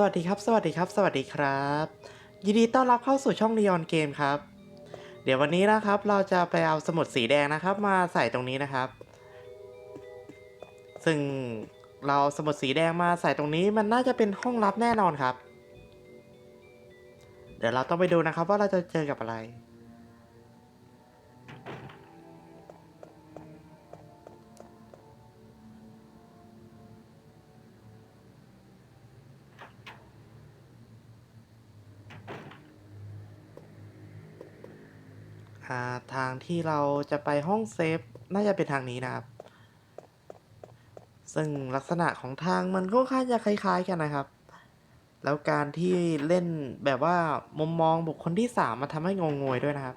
สวัสดีครับ สวัสดีครับ สวัสดีครับ ยินดีต้อนรับเข้าสู่ช่องนิยอนเกมครับ เดี๋ยววันนี้นะครับ เราจะไปเอาสมุดสีแดงนะครับ มาใส่ตรงนี้นะครับ ซึ่งเราสมุดสีแดงมาใส่ตรงนี้มันน่าจะเป็นห้องลับแน่นอนครับ เดี๋ยวเราต้องไปดูนะครับว่าเราจะเจอกับอะไร ทางที่เราจะไปห้องเซฟ น่าจะเป็นทางนี้นะครับ ซึ่งลักษณะของทางมันก็ค่อนข้างจะคล้ายๆกันนะครับ แล้วการที่เล่นแบบว่ามุมมองบุคคลที่สามมาทำให้งงงวยด้วยนะครับ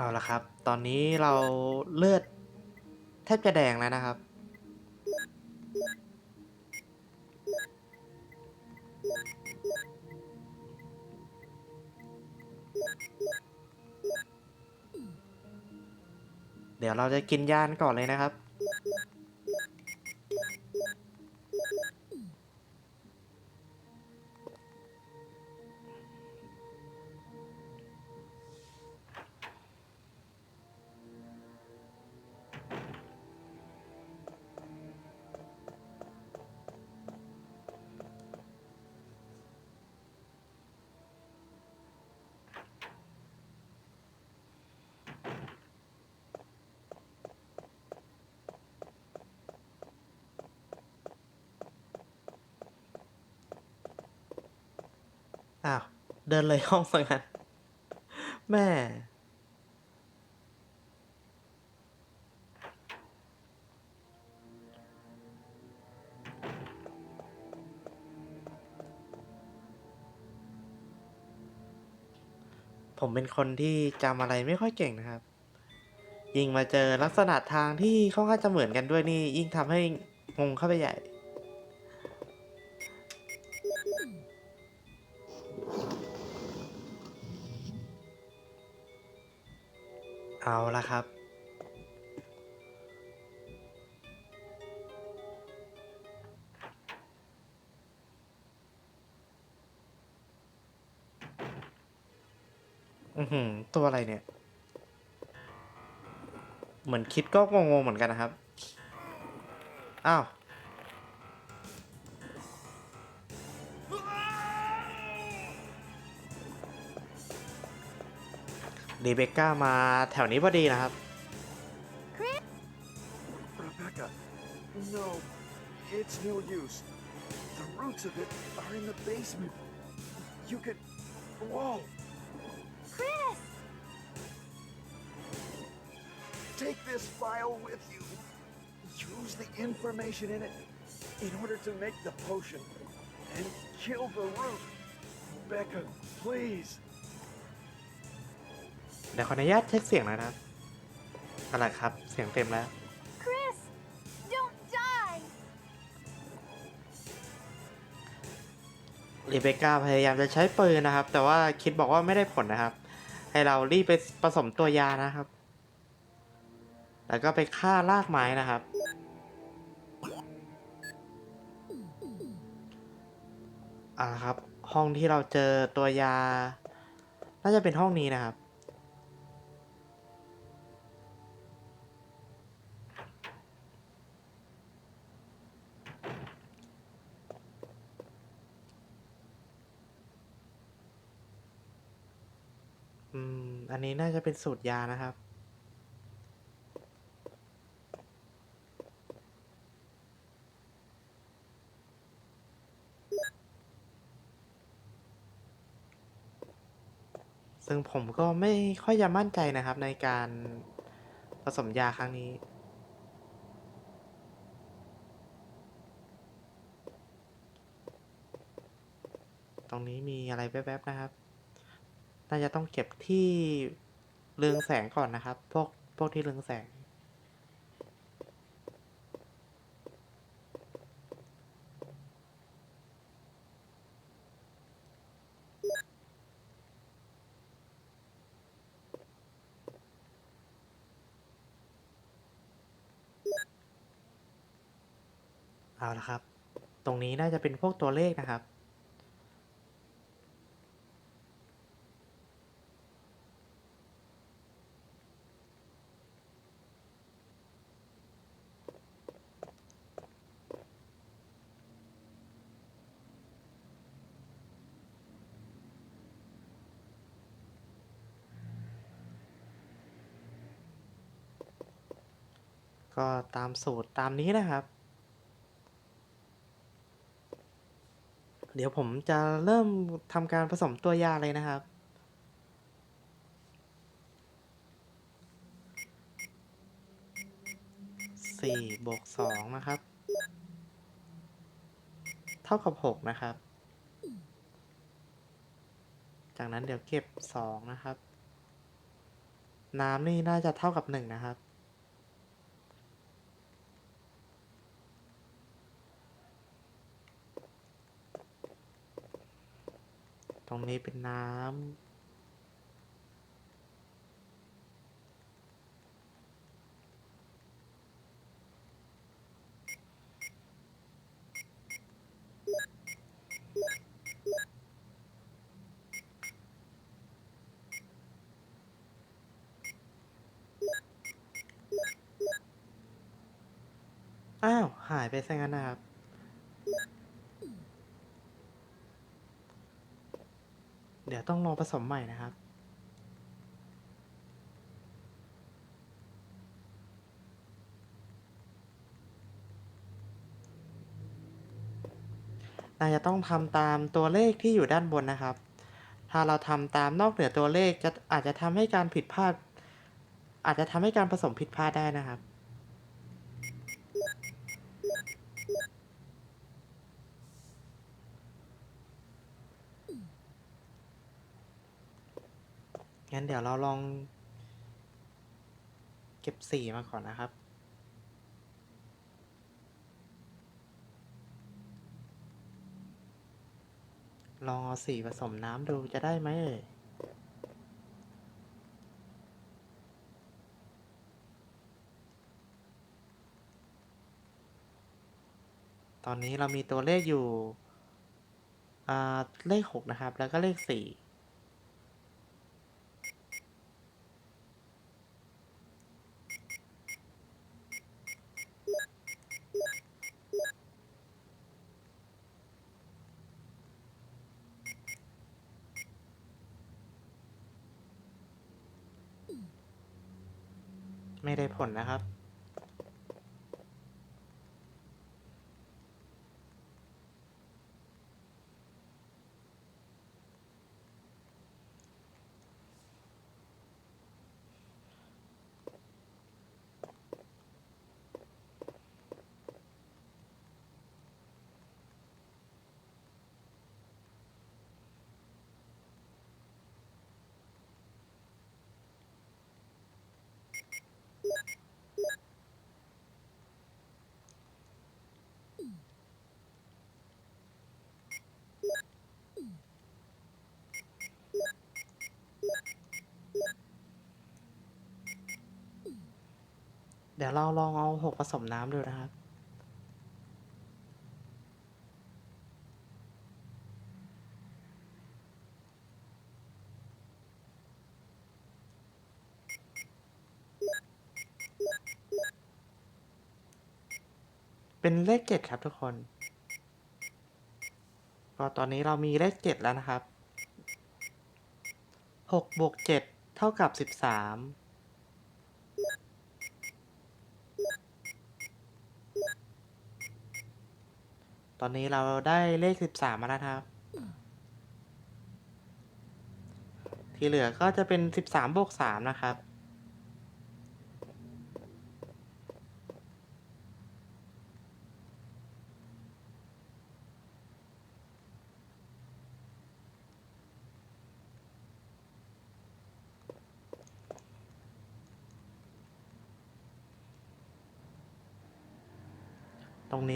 เอาละครับ ตอนนี้เราเลือดแทบจะแดงแล้วนะครับ เดี๋ยวเราจะกินยานก่อนเลยนะครับ อ้าว เดินเลยห้องสังกันแม่ผมเป็นคนที่จำอะไรไม่ค่อยเก่งนะครับ ยิ่งมาเจอลักษณะทางที่ค่อนข้างจะเหมือนกันด้วยนี่ ยิ่งทำให้งงเข้าไปใหญ่ คิดก็งงๆเหมือนกันนะครับ อ้าว รีเบคก้ามาแถวนี้พอดีนะครับ Rebecca, no, it's no use. The roots of it are in the basement. You could. Whoa! Take this file with you. Use the information in it in order to make the potion and kill the root. Rebecca, please. เดี๋ยวขออนุญาตเช็คเสียงหน่อยนะครับอะไรครับ เสียงเต็มแล้ว Chris! Don't die! รีเบคก้าพยายามจะใช้ปืนนะครับ แต่ว่าคิดบอกว่าไม่ได้ผลนะครับ ให้เรารีบไปผสมตัวยานะครับ แล้วก็ไปฆ่ารากไม้นะครับ อ่าครับ ห้องที่เราเจอตัวยา น่าจะเป็นห้องนี้นะครับ อืม อันนี้น่าจะเป็นสูตรยานะครับ ซึ่งผมก็ไม่ค่อยจะมั่นใจนะครับในการผสมยาครั้งนี้ ตรงนี้มีอะไรแวบๆนะครับ น่าจะต้องเก็บที่เรืองแสงก่อนนะครับ พวกพวกที่เรืองแสง เอาละครับ ตรงนี้น่าจะเป็นพวกตัวเลขนะครับ ก็ตามสูตรตามนี้นะครับ ดี๋ยวผมจะเริ่มทำการผสมตัวยาเลยนะครับ สี่บวกสองนะครับ เท่ากับหกนะครับ จากนั้นเดี๋ยวเก็บสองนะครับ น้ำนี่น่าจะเท่ากับหนึ่งนะครับ ตรงนี้เป็นน้ำ อ้าว หายไปซะงั้นนะครับ เดี๋ยวต้องลองผสมใหม่นะครับน่าจะต้องทำตามตัวเลขที่อยู่ด้านบนนะครับ ถ้าเราทำตามนอกเหนือตัวเลขจะอาจจะทำให้การผิดพลาด อาจจะทำให้การผสมผิดพลาดได้นะครับ งั้นเดี๋ยวเราลอง เก็บสีมาก่อนนะครับ ลองเอาสีผสมน้ำดูจะได้ไหมเอ่ยตอนนี้เรามีตัวเลขอยู่เลขหกนะครับ แล้วก็เลขสี่ ไม่ได้ผลนะครับ เดี๋ยวเราลองเอาหกผสมน้ำดูนะครับ เป็นเลขเจ็ดครับทุกคน ก็ตอนนี้เรามีเลขเจ็ดแล้วนะครับหกบวกเจ็ดเท่ากับสิบสาม ตอนนี้เราได้เลขสิบสามมาแล้วนะครับ ที่เหลือก็จะเป็นสิบสามบวกสามนะครับ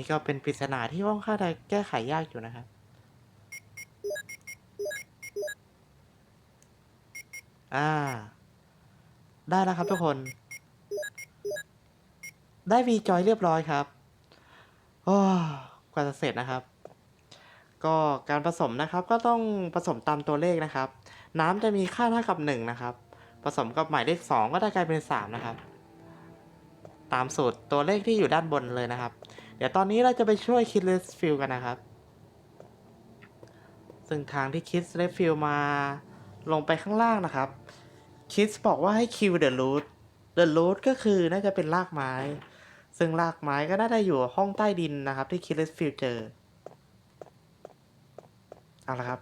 นี้ก็เป็นปริศนาที่ค่อนข้างจะแก้ไขยากอยู่นะครับอ่า ได้แล้วครับทุกคน ได้วีจอยเรียบร้อยครับโอ้กว่าจะเสร็จนะครับ ก็การผสมนะครับก็ต้องผสมตามตัวเลขนะครับ น้ำจะมีค่าเท่ากับ 1 นะครับ ผสมกับหมายเลข 2 ก็ได้กลายเป็น 3 นะครับ ตามสูตรตัวเลขที่อยู่ด้านบนเลยนะครับ เดี๋ยวตอนนี้เราจะไปช่วยคิดเลสฟิลกันนะครับ ซึ่งทางที่คิดเลสฟิลมาลงไปข้างล่างนะครับ คิดบอกว่าให้คิวเดอะรูทเดอะรูทก็คือน่าจะเป็นรากไม้ ซึ่งรากไม้ก็น่าจะอยู่ห้องใต้ดินนะครับ ที่คิดเลสฟิลเจอ เอาละครับ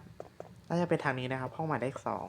น่าจะเป็นทางนี้นะครับ ห้องหมายเลขสอง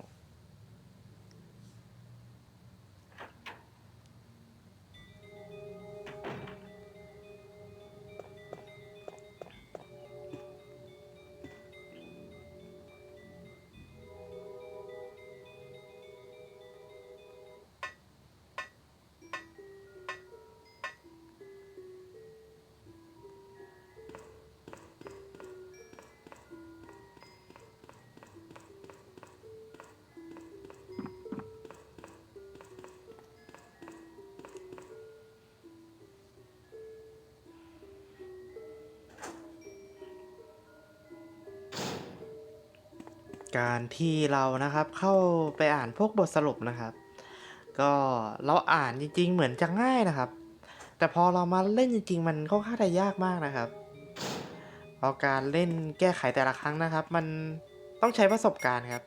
การที่เรานะครับเข้าไปอ่านพวกบทสรุปนะครับ ก็เราอ่านจริง ๆ เหมือนจะง่ายนะครับ แต่พอเรามาเล่นจริง ๆ มันค่อนข้างจะยากมากนะครับเพราะการเล่นแก้ไขแต่ละครั้งนะครับ มันต้องใช้ประสบการณ์ครับ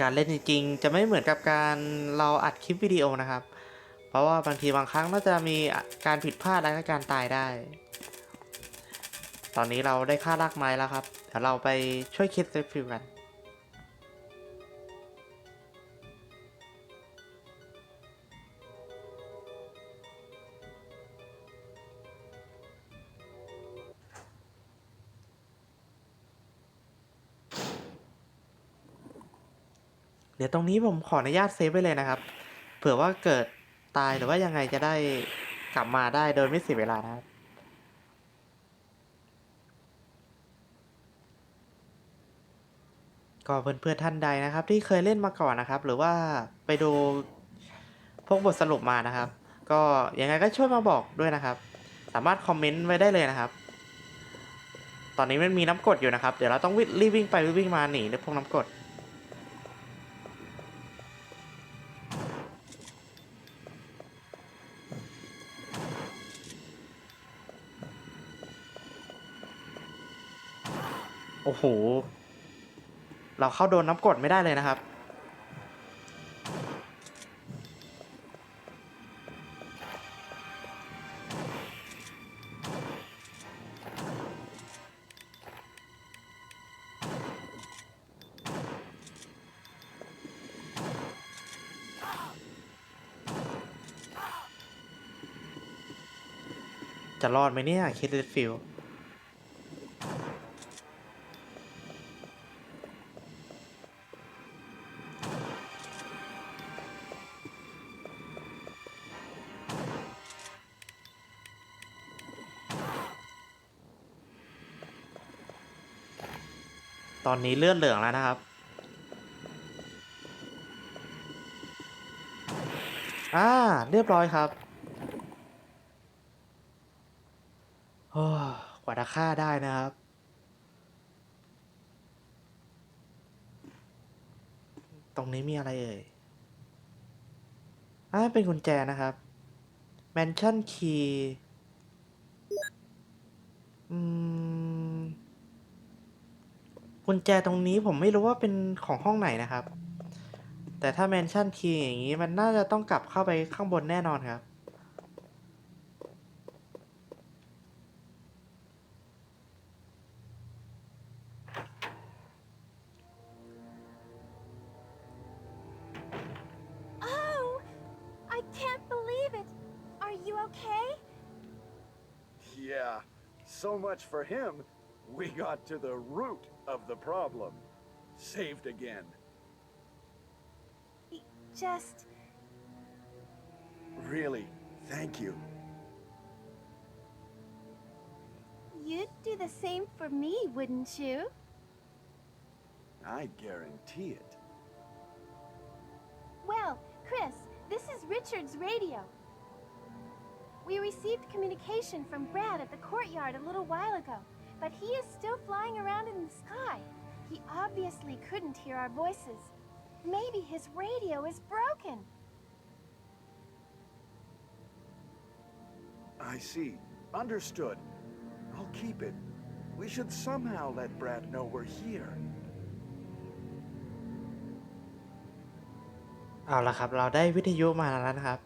การเล่นจริง ๆ จะไม่เหมือนกับการเราอัดคลิปวิดีโอนะครับ เพราะว่าบางทีบางครั้งน่าจะมีการผิดพลาดและการตายได้ ตอนนี้เราได้ค่ารากไม้แล้วครับ ดี๋ยวเราไปช่วยคิดเซฟฟิลกันเดี๋ยวตรงนี้ผมขออนุญาตเซฟไว้เลยนะครับ เผื่อว่าเกิดตายหรือว่ายังไงจะได้กลับมาได้โดยไม่เสียเวลานะครับ ก็เพื่อนๆท่านใดนะครับ ที่เคยเล่นมาก่อนนะครับ หรือว่าไปดูพวกบทสรุปมานะครับ ก็ยังไงก็ช่วยมาบอกด้วยนะครับ สามารถคอมเมนต์ไว้ได้เลยนะครับ ตอนนี้มันมีน้ำกดอยู่นะครับ เดี๋ยวเราต้องวิ่งรีบวิ่งไปวิ่งมาหนีพวกน้ำกดโอ้โห เราเข้าโดนน้ำกดไม่ได้เลยนะครับ จะรอดไหมเนี่ย คิดเลดฟิลต อนนี้เลือดเหลืองแล้วนะครับ อ่า เรียบร้อยครับโอ้กว่าจะฆ่าได้นะครับ ตรงนี้มีอะไรเอ่ย อ่า เป็นกุญแจนะครับ Mansion Key อืม กุญแจตรงนี้ผมไม่รู้ว่าเป็นของห้องไหนนะครับ แต่ถ้าแมนชั่นคีย์อย่างนี้มันน่าจะต้องกลับเข้าไปข้างบนแน่นอนครับ Oh, I can't believe it. Are you okay? Yeah, so much for him. We got to the root of the problem. Saved again. Just Really, thank you. you'd do the same for me, wouldn't you? I guarantee it. Well, Chris, this is Richard's radio. We received communication from Brad at the courtyard a little while ago, but he is still flying around in the sky. He obviously couldn't hear our voices. Maybe his radio is broken. I see. Understood. I'll keep it. We should somehow let Brad know we're here. เอาละครับ เราได้วิทยุมาแล้วนะครับ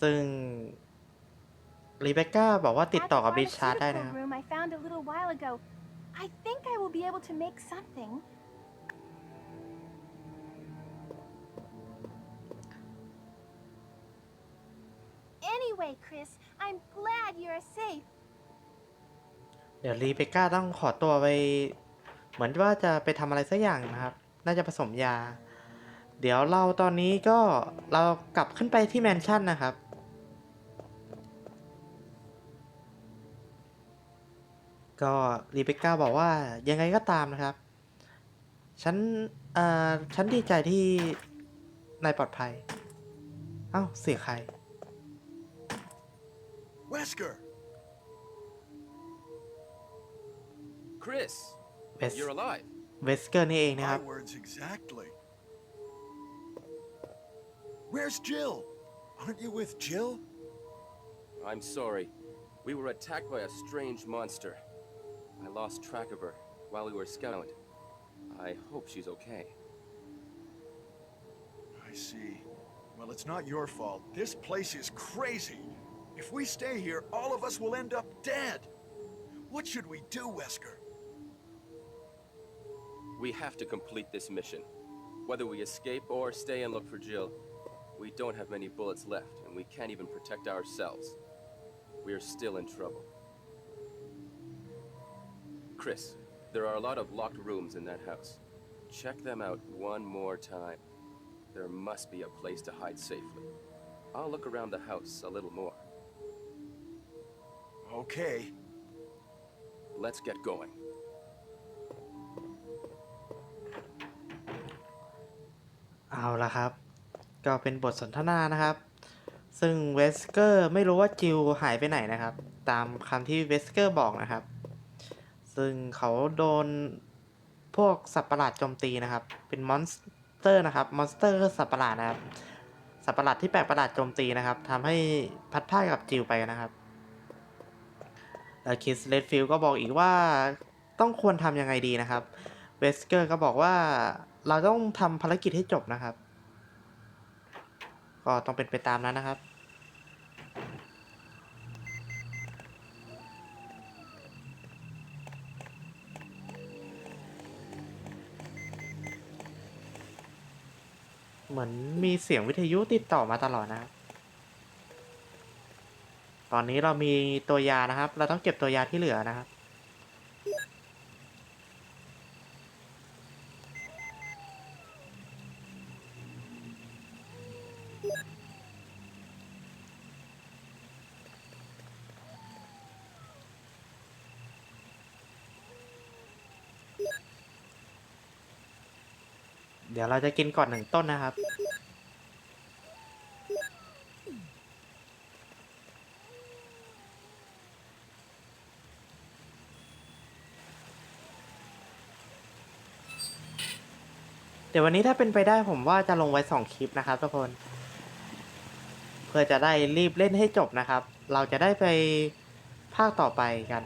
ซึ่ง รีเบคก้าบอกว่าติด At ต่อ the กับริชาร์ดได้นะค pharmaceutical รับ room I found a little while ago. I think I will be able to make something. Anyway, Chris, I'm glad you're safe. เดี๋ยวรีเบคก้าต้องขอตัวไป เหมือนว่าจะไปทำอะไรสักอย่างนะครับ น่าจะผสมยา เดี๋ยวเราตอนนี้ก็เรากลับขึ้นไปที่แมนชั่นนะครับ ก็รีเบคก้าบอกว่ายังไงก็ตามนะครับ ฉันเอ่อฉันดีใจที่นายปลอดภัย เอ้า เสียงใคร Wesker! Chris, Yes. you're alive. เวสเกอร์นี่เองนะครับ My words exactly. Where's Jill? Aren't you with Jill? I'm sorry. We were attacked by a strange monster. I lost track of her while we were scouting. I hope she's okay. I see. Well, it's not your fault. This place is crazy. If we stay here, all of us will end up dead. What should we do, Wesker? We have to complete this mission. Whether we escape or stay and look for Jill, we don't have many bullets left, and we can't even protect ourselves. We are still in trouble. Chris, there are a lot of locked rooms in that house. Check them out one more time. There must be a place to hide safely. I'll look around the house a little more. Okay. Let's get going. เอาละครับ ก็เป็นบทสนทนานะครับ ซึ่งเวสเกอร์ไม่รู้ว่าจิลหายไปไหนนะครับ ตามคำที่เวสเกอร์บอกนะครับ ซึ่งเขาโดนพวกสัตว์ประหลาดโจมตีนะครับ เป็นมอนสเตอร์นะครับมอนสเตอร์สัตว์ประหลาดนะครับ สัตว์ประหลาดที่แปลกประหลาดโจมตีนะครับทำให้พัดพลากับจิลไปนะครับแล้วคิสเลดฟิลก็บอกอีกว่าต้องควรทำยังไงดีนะครับ เวสเกอร์ก็บอกว่าเราต้องทำภารกิจให้จบนะครับ ก็ต้องเป็นไปตามนั้นนะครับ เหมือนมีเสียงวิทยุติดต่อมาตลอดนะครับ ตอนนี้เรามีตัวยานะครับ เราต้องเก็บตัวยาที่เหลือนะครับ เดี๋ยวเราจะกินก่อนหนึ่งต้นนะครับ เดี๋ยววันนี้ถ้าเป็นไปได้ผมว่าจะลงไว้สองคลิปนะครับทุกคน เพื่อจะได้รีบเล่นให้จบนะครับ เราจะได้ไปภาคต่อไปกัน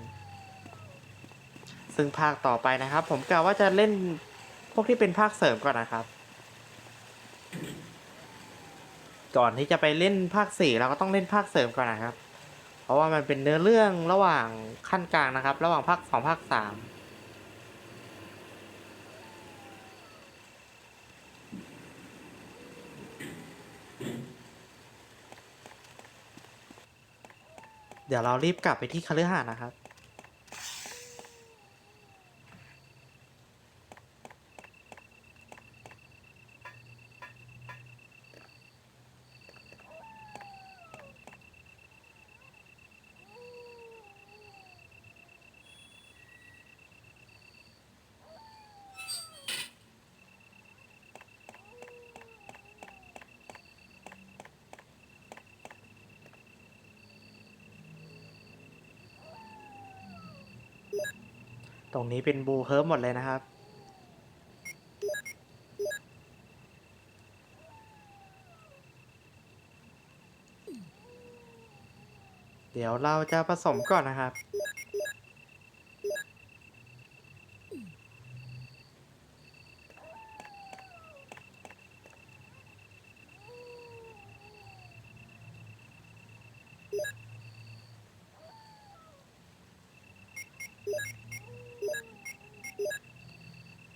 ซึ่งภาคต่อไปนะครับ ผมกะว่าจะเล่น พวกที่เป็นภาคเสริมก่อนนะครับ ก่อนที่จะไปเล่นภาคสี่เราก็ต้องเล่นภาคเสริมก่อนนะครับ เพราะว่ามันเป็นเนื้อเรื่องระหว่างขั้นกลางนะครับ ระหว่างภาคสองภาคสามเดี๋ยวเรารีบกลับไปที่คฤหาสน์นะครับ รงนี้เป็นบูเฮิร์มหมดเลยนะครับ เดี๋ยวเราจะผสมก่อนนะครับ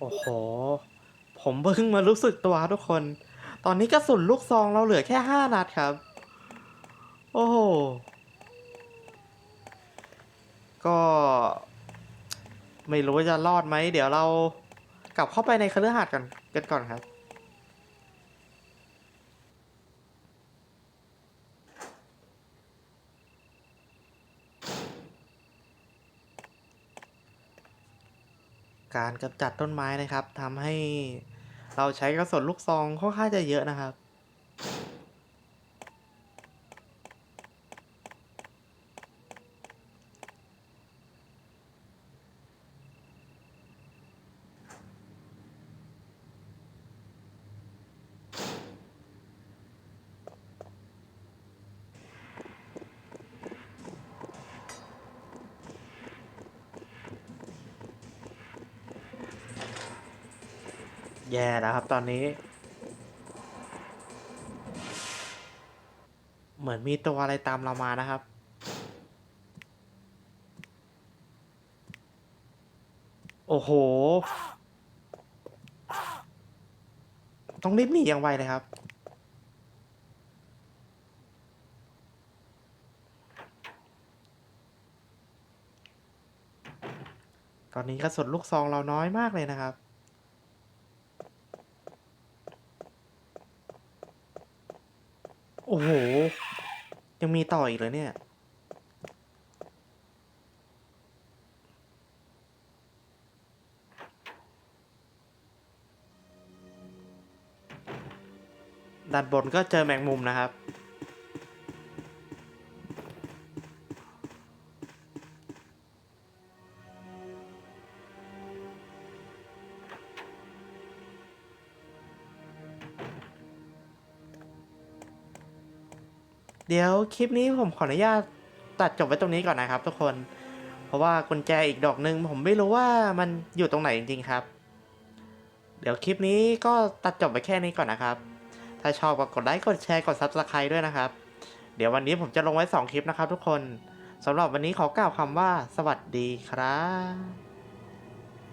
โอ้โห ผมเพิ่งมารู้สึกตัวทุกคน ตอนนี้กระสุนลูกซองเราเหลือแค่ห้านัดครับ โอ้โห ก็ ไม่รู้ว่าจะรอดไหม เดี๋ยวเรากลับเข้าไปในคฤหาสน์กันกันก่อนครับการกำจัดต้นไม้นะครับทำให้ เราใช้กระสุนลูกซองค่อนข้างจะเยอะนะครับ แย่แล้วครับตอนนี้ เหมือนมีตัวอะไรตามเรามานะครับ โอ้โห ต้องรีบหนีอย่างไวเลยครับตอนนี้กระสุนลูกซองเราน้อยมากเลยนะครับ อ้โห ยังมีต่ออีกเลยเนี่ย ด้านบนก็เจอแมงมุมนะครับ ดี๋ยวคลิปนี้ผมขออนุญาตตัดจบไว้ตรงนี้ก่อนนะครับทุกคน เพราะว่ากุญแจอีกดอกหนึ่งผมไม่รู้ว่ามันอยู่ตรงไหนจริงๆครับ เดี๋ยวคลิปนี้ก็ตัดจบไปแค่นี้ก่อนนะครับ ถ้าชอบก็กดไลค์กดแชร์กด Subscribe ด้วยนะครับ เดี๋ยววันนี้ผมจะลงไว้ 2 คลิปนะครับทุกคนสำหรับวันนี้ขอกล่าวคำว่าสวัสดีครับ